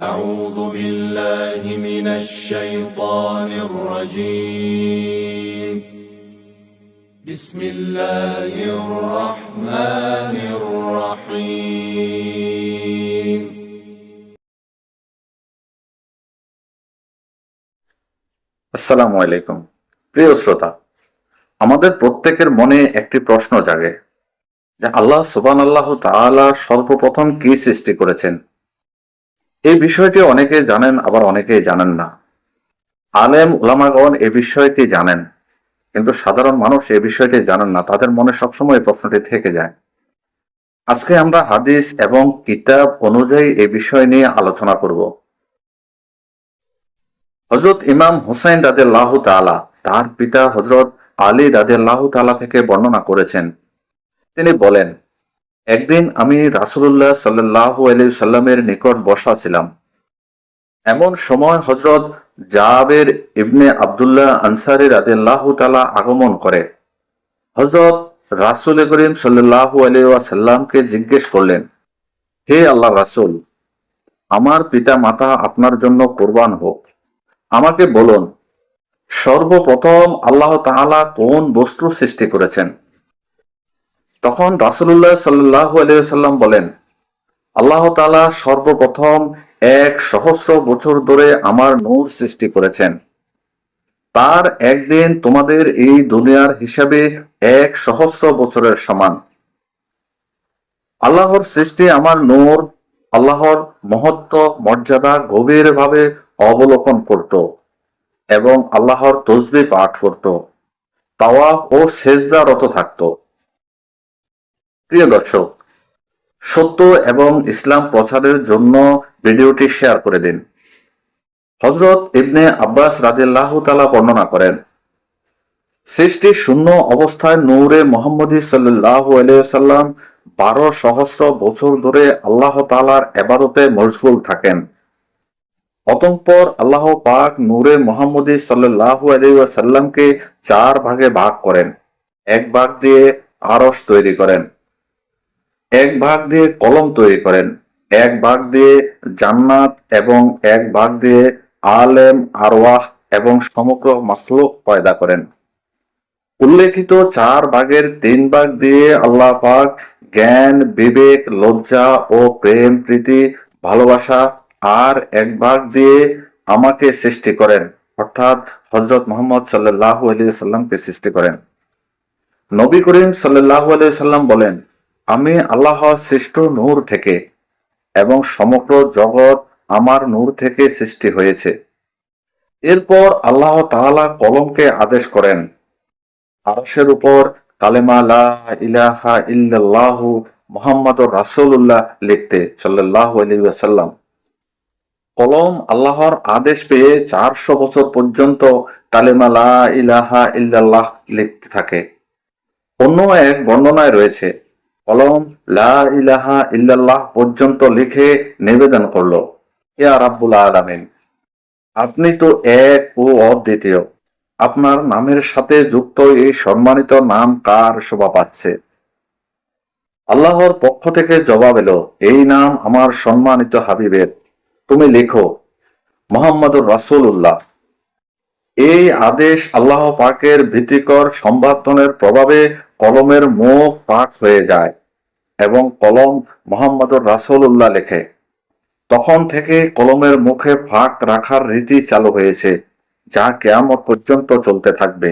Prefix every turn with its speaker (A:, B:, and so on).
A: أعوذ بالله من الشيطان الرجيم بسم الله الرحمن الرحيم
B: আসসালামু আলাইকুম প্রিয় শ্রোতা আমাদের প্রত্যেকের মনে একটি প্রশ্ন জাগে যে আল্লাহ সুবান আল্লাহ তাআলা সর্বপ্রথম কি সৃষ্টি করেছেন এই বিষয়টি অনেকে জানেন, আবার অনেকেই জানেন না। আলেম, উলামাগণ এই বিষয়টি জানেন, কিন্তু সাধারণ মানুষ এই বিষয়টি জানেন না। তাদের মনে সবসময় এই প্রশ্নটি থেকে যায়। আজকে আমরা হাদিস এবং কিতাব অনুযায়ী এই বিষয় নিয়ে আলোচনা করব। হজরত ইমাম হুসাইন রাদেল্লাহ তালা তার পিতা হজরত আলী রাদেল্লাহ তালা থেকে বর্ণনা করেছেন। তিনি বলেন একদিন আমি রাসুল্লাহ সাল্লাহ সাল্লামের নিকট বসা ছিলাম। এমন সময় হজরত জাবের ইবনে আবদুল্লাহ আনসারি রাদেল্লাহ তালা আগমন করে। হজরত রাসুল করিম সাল্লাহ সাল্লামকে জিজ্ঞেস করলেন, হে আল্লাহ রাসুল, আমার পিতা মাতা আপনার জন্য কোরবান হোক। আমাকে বলুন, সর্বপ্রথম আল্লাহ তাআলা কোন বস্তু সৃষ্টি করেছেন? তখন রাসুল্লাহ সাল্লাহ সাল্লাম বলেন, আল্লাহ তালা সর্বপ্রথম এক সহস্র বছর ধরে আমার নূর সৃষ্টি করেছেন। তার একদিন তোমাদের এই দুনিয়ার হিসাবে এক সহস্র বছরের সমান। আল্লাহর সৃষ্টি আমার নূর, আল্লাহর মহত্ব, মর্যাদা গভীরভাবে অবলোকন করত এবং আল্লাহর তসবি পাঠ করত। তাওয়াফ ও সেজদারত থাকত। প্রিয় দর্শক, সত্য এবং ইসলাম প্রচারের জন্য ভিডিওটি শেয়ার করে দিন। হজরত ইবনে আব্বাস রাদিল্লাহ তালা বর্ণনা করেন, সৃষ্টি শূন্য অবস্থায় নূরে মোহাম্মদী সাল্লাহ সাল্লাম বারো সহস্র বছর ধরে আল্লাহ তালার এবাদতে মশগুল থাকেন। অতঃপর আল্লাহ পাক নূরে মোহাম্মদী সাল্লাহু সাল্লামকে চার ভাগে ভাগ করেন। এক ভাগ দিয়ে আরস তৈরি করেন। এক ভাগ দিয়ে কলম তৈরি করেন, এক ভাগ দিয়ে জান্নাত এবং এক ভাগ দিয়ে আলেম, আরওয়াহ এবং সমগ্র মাসলুক পয়দা করেন। উল্লেখিত চার ভাগের তিন ভাগ দিয়ে আল্লাহ পাক জ্ঞান, বিবেক, লজ্জা ও প্রেম, প্রীতি, ভালোবাসা আর এক ভাগ দিয়ে আমাকে সৃষ্টি করেন, অর্থাৎ হজরত মোহাম্মদ সাল্লাহ আলিয়া সাল্লামকে সৃষ্টি করেন। নবী করিম সাল্লাহ আলিয়া সাল্লাম বলেন আমি আল্লাহ সৃষ্ট নূর থেকে এবং সমগ্র জগৎ আমার নূর থেকে সৃষ্টি হয়েছে। এরপর আল্লাহ তাআলা কলমকে আদেশ করেন, আরশের উপর কালেমা ইলাহা ইল্লাল্লাহু মুহাম্মাদুর রাসূলুল্লাহ লিখতে সাল্লাল্লাহু আলাইহি ওয়াসাল্লাম। কলম আল্লাহর আদেশ পেয়ে চারশো বছর পর্যন্ত কালেমা লা ইলাহা ইল্লাল্লাহ লিখতে থাকে। অন্য এক বর্ণনায় রয়েছে কলম লা ইলাহা ইল্লাল্লাহ পর্যন্ত লিখে নিবেদন করল। ইয়া রাব্বুল আলামিন, আপনি তো এক ও অদ্বিতীয়। আপনার নামের সাথে যুক্ত এই সম্মানিত নাম কার শোভা পাচ্ছে? আল্লাহর পক্ষ থেকে জবাব এলো, এই নাম আমার সম্মানিত হাবিবের। তুমি লিখো, মোহাম্মদুর রাসূলুল্লাহ। এই আদেশ আল্লাহ পাকের ভীতিকর সম্বাদনের প্রভাবে কলমের মুখ পাক হয়ে যায় এবং কলম মোহাম্মদুর রাসুল্লাহ লেখে। তখন থেকে কলমের মুখে ফাঁক রাখার রীতি চালু হয়েছে, যা কেয়ামত পর্যন্ত চলতে থাকবে।